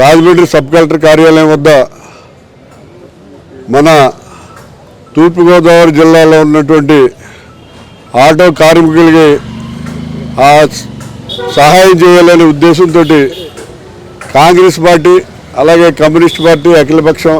Rajahmundry sub collector కార్యాలయం వద్ద మన తూర్పుగోదావరి జిల్లాలో ఉన్నటువంటి ఆటో కార్మికులకి ఆ సహాయం చేయాలనే ఉద్దేశంతో కాంగ్రెస్ పార్టీ అలాగే కమ్యూనిస్ట్ పార్టీ అఖిలపక్షం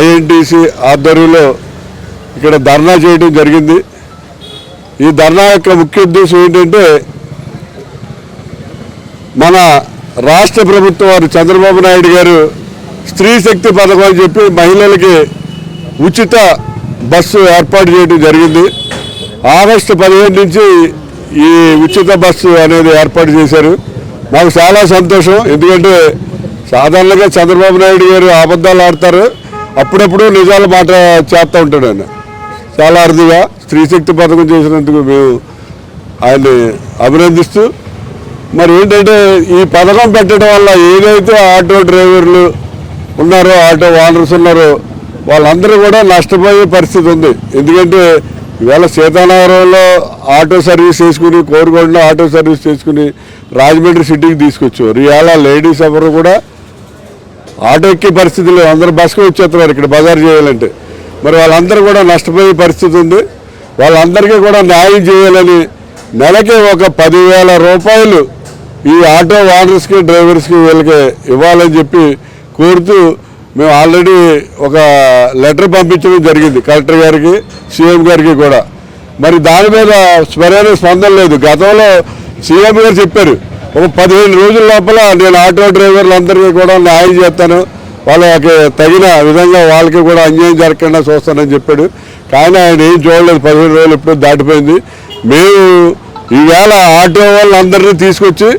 ఐఎన్టీసీ ఆధ్వర్యంలో ఇక్కడ ధర్నా చేయడం జరిగింది. ఈ ధర్నా యొక్క ముఖ్య ఉద్దేశం ఏంటంటే మన రాష్ట్ర ప్రభుత్వం వారు చంద్రబాబు నాయుడు గారు స్త్రీ శక్తి పథకం అని చెప్పి మహిళలకి ఉచిత బస్సు ఏర్పాటు చేయడం జరిగింది. ఆగస్టు పదిహేను నుంచి ఈ ఉచిత బస్సు అనేది ఏర్పాటు చేశారు. మాకు చాలా సంతోషం. ఎందుకంటే సాధారణంగా చంద్రబాబు నాయుడు గారు అబద్ధాలు ఆడతారు. అప్పుడప్పుడు నిజాలు మాట చేస్తూ ఉంటాడు ఆయన. చాలా అరుదుగా స్త్రీ శక్తి పథకం చేసినందుకు మేము ఆయన్ని అభినందిస్తూ మరి ఏంటంటే ఈ పథకం పెట్టడం వల్ల ఏదైతే ఆటో డ్రైవర్లు ఉన్నారో ఆటో ఓనర్స్ ఉన్నారో వాళ్ళందరూ కూడా నష్టపోయే పరిస్థితి ఉంది. ఎందుకంటే ఇవాళ సీతానగరంలో ఆటో సర్వీస్ చేసుకుని కోరుకొండలో ఆటో సర్వీస్ చేసుకుని రాజమండ్రి సిటీకి తీసుకొచ్చారు. ఇవాళ లేడీస్ ఎవరు కూడా ఆటో ఎక్కే పరిస్థితి లేదు. అందరూ బస్కి వచ్చేస్తున్నారు ఇక్కడ బజార్ చేయాలంటే. మరి వాళ్ళందరూ కూడా నష్టపోయే పరిస్థితి ఉంది. వాళ్ళందరికీ కూడా న్యాయం చేయాలని నెలకి ఒక పదివేల రూపాయలు ఈ ఆటో ఓనర్స్కి డ్రైవర్స్కి వీళ్ళకి ఇవ్వాలని చెప్పి కోరుతూ మేము ఆల్రెడీ ఒక లెటర్ పంపించడం జరిగింది కలెక్టర్ గారికి సీఎం గారికి కూడా. మరి దాని మీద సరైన స్పందన లేదు. గతంలో సీఎం గారు చెప్పారు ఒక పదిహేను రోజుల లోపల నేను ఆటో డ్రైవర్లందరికీ కూడా న్యాయం చేస్తాను. వాళ్ళకి తగిన విధంగా వాళ్ళకి కూడా అన్యాయం జరగకుండా చూస్తానని చెప్పాడు. కానీ ఆయన ఏం చూడలేదు. పదిహేను రోజులు ఎప్పుడో దాటిపోయింది. మేము ఈవేళ ఆటో వాళ్ళందరినీ తీసుకొచ్చి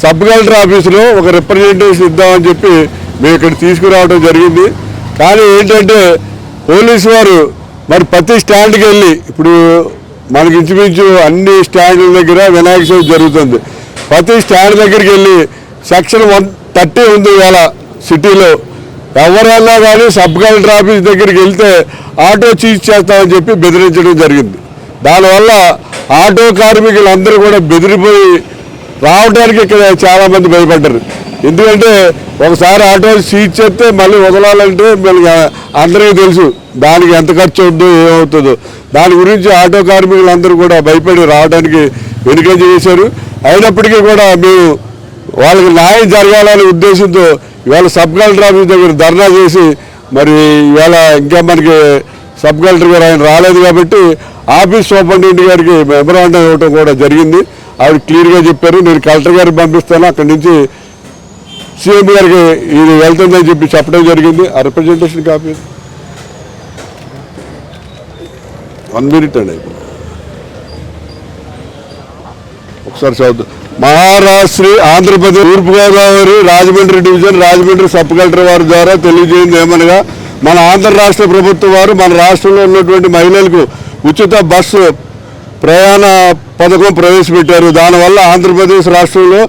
సబ్ కలెక్టర్ ఆఫీసులో ఒక రిప్రజెంటేషన్ ఇద్దామని చెప్పి మేము ఇక్కడ తీసుకురావడం జరిగింది. కానీ ఏంటంటే పోలీసు వారు మరి ప్రతి స్టాండ్కి వెళ్ళి ఇప్పుడు మనకి ఇంచుమించు అన్ని స్టాండ్ల దగ్గర వినాయక చవితి జరుగుతుంది. ప్రతి స్టాండ్ దగ్గరికి వెళ్ళి సెక్షన్ వన్ థర్టీ ఉంది ఇవాళ సిటీలో. ఎవరైనా కానీ సబ్ కలెక్టర్ ఆఫీస్ దగ్గరికి వెళ్తే ఆటో చీజ్ చేస్తామని చెప్పి బెదిరించడం జరిగింది. దానివల్ల ఆటో కార్మికులందరూ కూడా బెదిరిపోయి రావడానికి ఇక్కడ చాలామంది భయపడ్డారు. ఎందుకంటే ఒకసారి ఆటో సీట్ చేస్తే మళ్ళీ వదలాలంటే మళ్ళీ అందరికీ తెలుసు దానికి ఎంత ఖర్చు అవుతుందో ఏమవుతుందో. దాని గురించి ఆటో కార్మికులందరూ కూడా భయపడి రావడానికి వెనుక చేశారు. అయినప్పటికీ కూడా మేము వాళ్ళకి న్యాయం జరగాలనే ఉద్దేశంతో ఇవాళ సబ్ కలెక్టర్ ఆఫీస్ దగ్గర ధర్నా చేసి మరి ఇవాళ ఇంకా మనకి సబ్ కలెక్టర్ గారు ఆయన రాలేదు కాబట్టి ఆఫీస్ సూపరింటెండెంట్ గారికి మెమరాండం ఇవ్వడం కూడా జరిగింది. ఆవిడ క్లియర్గా చెప్పారు నేను కలెక్టర్ గారికి పంపిస్తాను అక్కడి నుంచి సీఎం గారికి ఇది వెళ్తుందని చెప్పి చెప్పడం జరిగింది. ఆ రిప్రజెంటేషన్ కాపీ వన్ మినిట్ అండి ఒకసారి చదువు Maharashtra Andhra Pradesh Thurpu Godavari Rajahmundry division Rajahmundry sub collector వారి ద్వారా తెలియజేయండి ఏమనగా మన ఆంధ్ర రాష్ట్ర ప్రభుత్వం వారు మన రాష్ట్రంలో ఉన్నటువంటి మహిళలకు ఉచిత బస్సు ప్రయాణ పథకం ప్రవేశపెట్టారు. దానివల్ల ఆంధ్రప్రదేశ్ రాష్ట్రంలో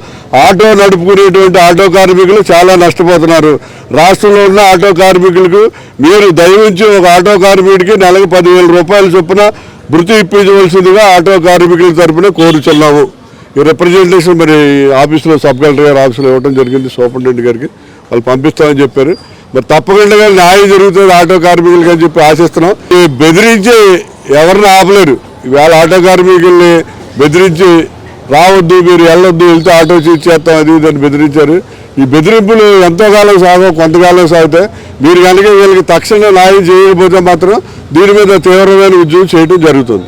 ఆటో నడుపుకునేటువంటి ఆటో కార్మికులు చాలా నష్టపోతున్నారు. రాష్ట్రంలో ఉన్న ఆటో కార్మికులకు మీరు దయవించి ఒక ఆటో కార్మికుడికి నెలకు పదివేల రూపాయల చొప్పున భృతి ఇప్పించవలసిందిగా ఆటో కార్మికుల తరపున కోరుచున్నాము ఈ రిప్రజెంటేషన్ మరి ఆఫీసులో సబ్ కలెక్టర్ గారి ఆఫీసులో ఇవ్వడం జరిగింది. సూపరింటెండెంట్ గారికి వాళ్ళు పంపిస్తామని చెప్పారు. మరి తప్పకుండా కానీ న్యాయం జరుగుతుంది ఆటో కార్మికులకి అని చెప్పి ఆశిస్తున్నాం. బెదిరించి ఎవరిని ఆపలేరు. ఇవాళ ఆటో కార్మికుల్ని బెదిరించి రావద్దు మీరు వెళ్ళొద్దు వెళ్తే ఆటో చేస్తాం అది ఇది అని బెదిరించారు. ఈ బెదిరింపులు ఎంతో కాలం సాగవు కొంతకాలం సాగుతాయి మీరు కనుక వీళ్ళకి తక్షణ న్యాయం చేయకపోతే మాత్రం దీని మీద తీవ్రమైన ఉద్యమం చేయడం జరుగుతుంది.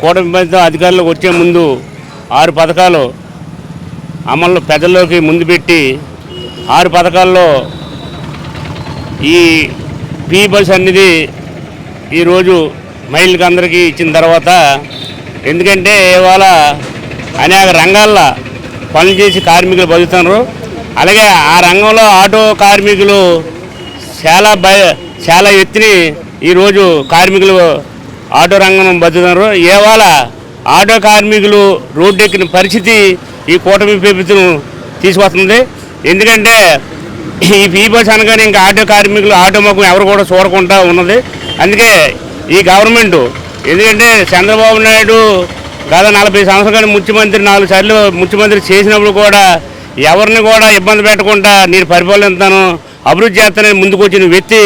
కూటమి ప్రభుత్వం అధికారులకు వచ్చే ముందు ఆరు పథకాలు అమలు ప్రజల్లోకి ముందు పెట్టి ఆరు పథకాల్లో ఈ పీ బస్ అనేది ఈరోజు మహిళలకు అందరికీ ఇచ్చిన తర్వాత ఎందుకంటే ఇవాళ అనేక రంగాల్లో పనులు చేసి కార్మికులు బతుకుతున్నారు. అలాగే ఆ రంగంలో ఆటో కార్మికులు చాలా భయ చాలా ఎత్తుని ఈరోజు కార్మికులు ఆటో రంగం బతుకుతున్నారు. ఇవాళ ఆటో కార్మికులు రోడ్డు ఎక్కిన పరిస్థితి ఈ కూటమి ప్రభుత్వం తీసుకొస్తుంది. ఎందుకంటే ఈ ఫీ బస్ అనగానే ఇంకా ఆటో కార్మికులు ఆటో ముఖం ఎవరు కూడా చూడకుండా ఉన్నది. అందుకే ఈ గవర్నమెంట్ ఎందుకంటే చంద్రబాబు నాయుడు గత నలభై సంవత్సరాలు ముఖ్యమంత్రి నాలుగు సార్లు ముఖ్యమంత్రి చేసినప్పుడు కూడా ఎవరిని కూడా ఇబ్బంది పెట్టకుండా నేను పరిపాలిస్తాను అభివృద్ధి చేస్తానని ముందుకు వచ్చిన వ్యక్తి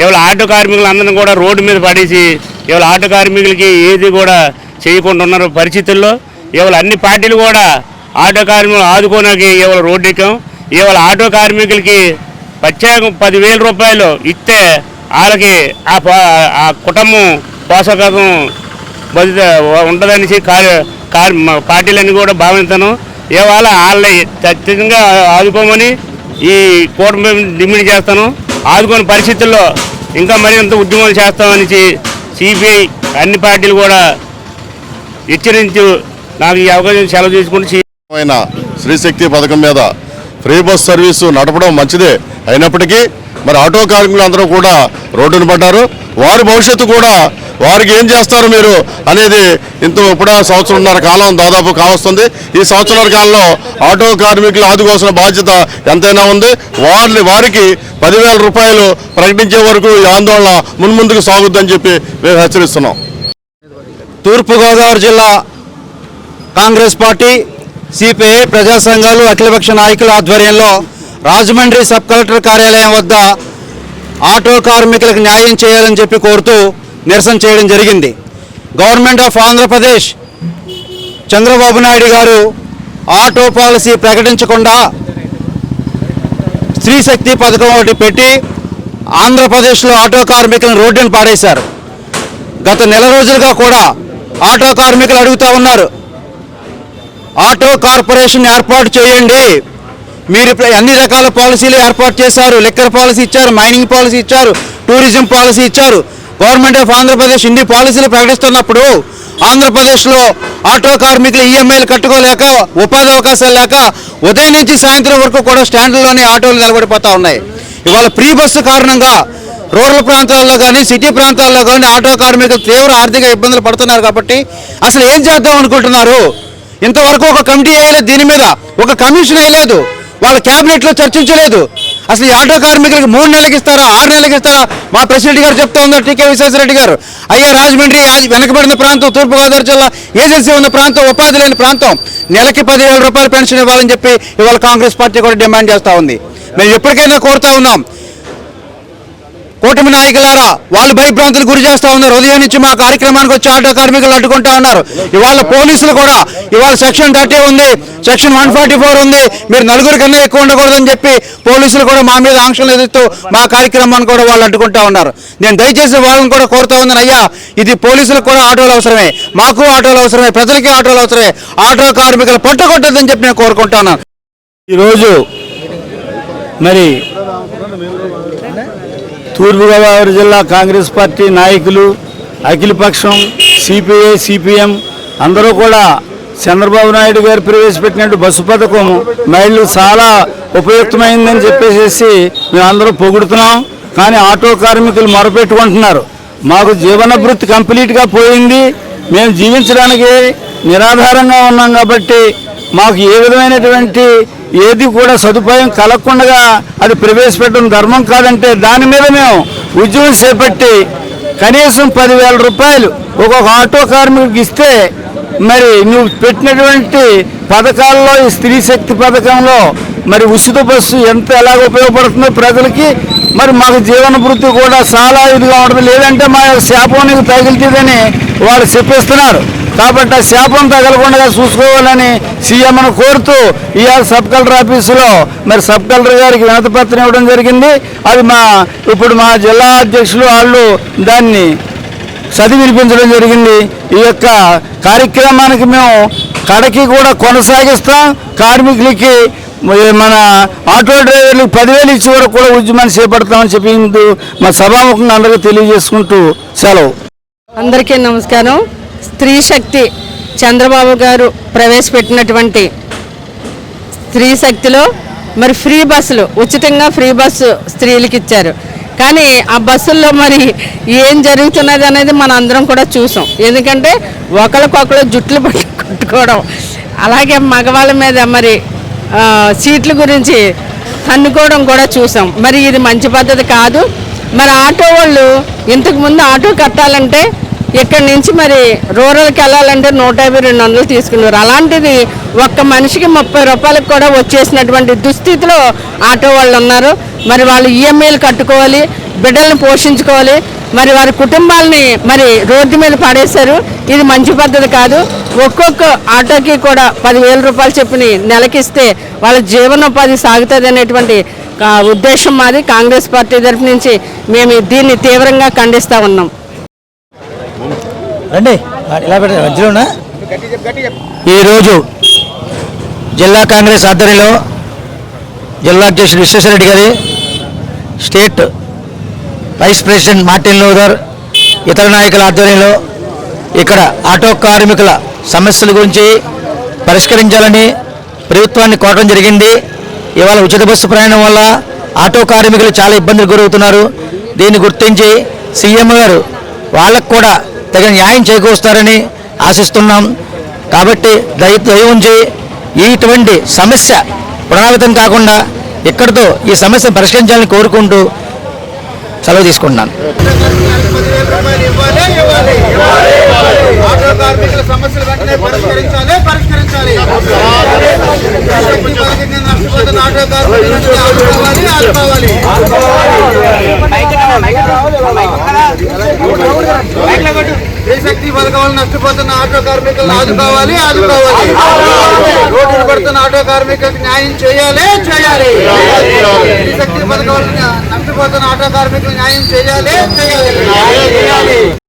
ఇవాళ ఆటో కార్మికులందరినీ కూడా రోడ్డు మీద పడేసి ఇవాళ ఆటో కార్మికులకి ఏది కూడా చేయకుండా ఉన్నారు పరిస్థితుల్లో. ఇవాళ అన్ని పార్టీలు కూడా ఆటో కార్మికులు ఆదుకోనాకి ఇవాళ రోడ్డు ఎక్కాం. ఇవాళ ఆటో కార్మికులకి ప్రత్యేక పదివేల రూపాయలు ఇస్తే వాళ్ళకి ఆ ఆ కుటుంబం పోషకం బతుక ఉండదనేసి కార్ పార్టీలన్నీ కూడా భావిస్తాను. ఇవాళ వాళ్ళని ఖచ్చితంగా ఆదుకోమని ఈ కూటమి డిమాండ్ చేస్తాను. ఆదుకోని పరిస్థితుల్లో ఇంకా మరింత ఉద్యమాలు చేస్తామని సిపిఐ అన్ని పార్టీలు కూడా హెచ్చరించు నాకు ఈ అవకాశం సెలవు తీసుకుంటూ శ్రీశక్తి పథకం మీద ఫ్రీ బస్ సర్వీసు నడపడం మంచిదే అయినప్పటికీ మరి ఆటో కార్మికులు అందరూ కూడా రోడ్డును పడ్డారు. వారి భవిష్యత్తు కూడా వారికి ఏం చేస్తారు మీరు అనేది ఇంత ఇప్పుడు సంవత్సరంన్నర కాలం దాదాపు కావస్తుంది. ఈ సంవత్సరాల కాలంలో ఆటో కార్మికులు ఆదుకోవాల్సిన బాధ్యత ఎంతైనా ఉంది. వారిని వారికి పదివేల రూపాయలు ప్రకటించే వరకు ఈ ఆందోళన మున్ముందుకు సాగుద్దని చెప్పి మేము హెచ్చరిస్తున్నాం. తూర్పుగోదావరి జిల్లా కాంగ్రెస్ పార్టీ సిపిఐ ప్రజా సంఘాలు అఖిలపక్ష నాయకుల ఆధ్వర్యంలో రాజమండ్రి సబ్ కలెక్టర్ కార్యాలయం వద్ద ఆటో కార్మికులకు న్యాయం చేయాలని చెప్పి కోరుతూ నిరసన చేయడం జరిగింది. Government of Andhra Pradesh Chandrababu Naidu garu auto policy ప్రకటించకుండా స్త్రీ శక్తి పథకం ఒకటి పెట్టి ఆంధ్రప్రదేశ్లో ఆటో కార్మికులను రోడ్డును పాడేశారు. గత నెల రోజులుగా కూడా ఆటో కార్మికులు అడుగుతూ ఉన్నారు. ఆటో కార్పొరేషన్ ఏర్పాటు చేయండి. మీరు ఇప్పుడు అన్ని రకాల పాలసీలు ఏర్పాటు చేశారు. లిక్కర్ పాలసీ ఇచ్చారు మైనింగ్ పాలసీ ఇచ్చారు టూరిజం పాలసీ ఇచ్చారు. గవర్నమెంట్ ఆఫ్ ఆంధ్రప్రదేశ్ ఇన్ని పాలసీలు ప్రకటిస్తున్నప్పుడు ఆంధ్రప్రదేశ్లో ఆటో కార్మికులు ఈఎంఐలు కట్టుకోలేక ఉపాధి అవకాశాలు లేక ఉదయం నుంచి సాయంత్రం వరకు కూడా స్టాండ్లోనే ఆటోలు నిలబడిపోతూ ఉన్నాయి. ఇవాళ ఫ్రీ బస్సు కారణంగా రూరల్ ప్రాంతాల్లో కానీ సిటీ ప్రాంతాల్లో కానీ ఆటో కార్మికులు తీవ్ర ఆర్థిక ఇబ్బందులు పడుతున్నారు కాబట్టి అసలు ఏం చేద్దాం అనుకుంటున్నారు? ఇంతవరకు ఒక కమిటీ వేయలేదు దీని మీద ఒక కమిషన్ వేయలేదు వాళ్ళ క్యాబినెట్లో చర్చించలేదు. అసలు ఈ ఆటో కార్మికులకు మూడు నెలలకు ఇస్తారా ఆరు నెలలకు ఇస్తారా? మా ప్రెసిడెంట్ గారు చెప్తా ఉన్నారు టీకే విశ్వేశ్వరరెడ్డి గారు. అయ్యా రాజమండ్రి వెనకబడిన ప్రాంతం తూర్పుగోదావరి జిల్లా ఏజెన్సీ ఉన్న ప్రాంతం ఉపాధి లేని ప్రాంతం నెలకి పదివేల రూపాయలు పెన్షన్ ఇవ్వాలని చెప్పి ఇవాళ కాంగ్రెస్ పార్టీ కూడా డిమాండ్ చేస్తూ ఉంది. మేము ఎప్పటికైనా కోరుతా ఉన్నాం కూటమి నాయకులారా వాళ్ళు భయభ్రాంతులు గురి చేస్తా ఉన్నారు. ఉదయం నుంచి మా కార్యక్రమానికి వచ్చి ఆటో కార్మికులు అడ్డుకుంటా ఉన్నారు. ఇవాళ పోలీసులు కూడా ఇవాళ సెక్షన్ థర్టీ ఉంది సెక్షన్ వన్ ఫార్టీ ఫోర్ ఉంది. మీరు నలుగురు కన్నా ఎక్కువ ఉండకూడదని చెప్పి పోలీసులు కూడా మా మీద ఆంక్షలు ఎదుగుతూ మా కార్యక్రమాన్ని కూడా వాళ్ళు అడ్డుకుంటా ఉన్నారు. నేను దయచేసి వాళ్ళని కూడా కోరుతా ఉన్నాను అయ్యా ఇది పోలీసులకు కూడా ఆటోలు అవసరమే. మాకు ఆటోలు అవసరమే ప్రజలకి ఆటోలు అవసరమే. ఆటో కార్మికులు పట్టుకొట్టద్దని చెప్పి నేను కోరుకుంటా ఉన్నాను. ఈరోజు మరి తూర్పుగోదావరి జిల్లా కాంగ్రెస్ పార్టీ నాయకులు అఖిలపక్షం సిపిఐ సిపిఎం అందరూ కూడా చంద్రబాబు నాయుడు గారు ప్రవేశపెట్టినట్టు బస్సు పథకం మహిళలు చాలా ఉపయుక్తమైందని చెప్పేసి మేమందరూ పొగుడుతున్నాం. కానీ ఆటో కార్మికులు మొరపెట్టుకుంటున్నారు. మాకు జీవనభృతి కంప్లీట్గా పోయింది. మేము జీవించడానికి నిరాధారంగా ఉన్నాం కాబట్టి మాకు ఏ విధమైనటువంటి ఏది కూడా సదుపాయం కలగకుండా అది ప్రవేశపెట్టడం ధర్మం కాదంటే దాని మీద మేము ఉద్యమం చేపట్టి కనీసం పదివేల రూపాయలు ఒక్కొక్క ఆటో కార్మికుడికి ఇస్తే మరి నువ్వు పెట్టినటువంటి పథకాల్లో ఈ స్త్రీ శక్తి పథకంలో మరి ఉచిత బస్సు ఎంత ఎలాగ ఉపయోగపడుతుందో ప్రజలకి మరి మాకు జీవన వృత్తి కూడా చాలా ఇదిగా ఉంటుంది. లేదంటే మా యొక్క శాపం నీకు తగిలితుందని వాళ్ళు చెప్పిస్తున్నారు కాబట్టి ఆ శాపం తగలకుండా చూసుకోవాలని సీఎంను కోరుతూ ఇవాళ సబ్ కలెక్టర్ ఆఫీసులో మరి సబ్ కలెక్టర్ గారికి వినతి పత్రం ఇవ్వడం జరిగింది. అది మా ఇప్పుడు మా జిల్లా అధ్యక్షులు వాళ్ళు దాన్ని చదివి వినిపించడం జరిగింది. ఈ యొక్క కార్యక్రమానికి మేము కడకి కూడా కొనసాగిస్తాం. కార్మికులకి మన ఆటో డ్రైవర్లకు పదివేలు ఇచ్చే వరకు కూడా ఉద్యమాన్ని చేపడతామని చెప్పి మా సభాముఖంగా అందరికీ తెలియజేసుకుంటూ సెలవు. అందరికీ నమస్కారం. స్త్రీ శక్తి చంద్రబాబు గారు ప్రవేశపెట్టినటువంటి స్త్రీ శక్తిలో మరి ఫ్రీ బస్సులు ఉచితంగా ఫ్రీ బస్సు స్త్రీలకు ఇచ్చారు. కానీ ఆ బస్సుల్లో మరి ఏం జరుగుతున్నది అనేది మన అందరం కూడా చూసాం. ఎందుకంటే ఒకరికొకరు జుట్లు పట్టు కొట్టుకోవడం అలాగే మగవాళ్ళ మీద మరి సీట్ల గురించి తన్నుకోవడం కూడా చూసాం. మరి ఇది మంచి పద్ధతి కాదు. మరి ఆటో వాళ్ళు ఇంతకుముందు ఆటో కట్టాలంటే ఇక్కడి నుంచి మరి రూరల్కి వెళ్ళాలంటే నూట యాభై రెండు వందలు తీసుకున్నారు. అలాంటిది ఒక్క మనిషికి ముప్పై రూపాయలకు కూడా వచ్చేసినటువంటి దుస్థితిలో ఆటో వాళ్ళు ఉన్నారు. మరి వాళ్ళు ఈఎంఐలు కట్టుకోవాలి బిడ్డలను పోషించుకోవాలి మరి వారి కుటుంబాలని మరి రోడ్డు మీద పడేశారు. ఇది మంచి పద్ధతి కాదు. ఒక్కొక్క ఆటోకి కూడా పదివేల రూపాయలు చెప్పిన నెలకిస్తే వాళ్ళ జీవనోపాధి సాగుతుంది అనేటువంటి ఉద్దేశం మాది కాంగ్రెస్ పార్టీ తరఫు నుంచి మేము దీన్ని తీవ్రంగా ఖండిస్తూ ఉన్నాం. రండి. ఇలా మధ్యలోనా? ఈరోజు జిల్లా కాంగ్రెస్ ఆధ్వర్యంలో జిల్లా అధ్యక్షుడు విశ్వేశ్వరరెడ్డి గారి state vice president Martin Luther ఇతర నాయకుల ఆధ్వర్యంలో ఇక్కడ ఆటో కార్మికుల సమస్యల గురించి పరిష్కరించాలని ప్రభుత్వాన్ని కోరడం జరిగింది. ఇవాళ ఉచిత బస్సు ప్రయాణం వల్ల ఆటో కార్మికులు చాలా ఇబ్బందులు గురవుతున్నారు. దీన్ని గుర్తించి సీఎం గారు వాళ్ళకు కూడా తగిన న్యాయం చేకూరుస్తారని ఆశిస్తున్నాం. కాబట్టి దయ దయ ఉంచి ఇటువంటి సమస్య పునరావృతం కాకుండా ఇక్కడితో ఈ సమస్య పరిష్కరించాలని కోరుకుంటూ సెలవు తీసుకుంటున్నాను. ఆటో కార్మికుల సమస్యలు వెంటనే పరిష్కరించాలి పరిష్కరించాలి. నష్టపోతున్న ఆటో కార్మికులను ఆదుకోవాలి ఆదుకోవాలి. శక్తి పథకం వల్ల నష్టపోతున్న ఆటో కార్మికులను ఆదుకోవాలి ఆదుకోవాలి. రోడ్డును పడుతున్న ఆటో కార్మికులకు న్యాయం చేయాలి చేయాలి. శక్తి పథకం వల్ల నష్టపోతున్న ఆటో కార్మికులకు న్యాయం చేయాలి చేయాలి.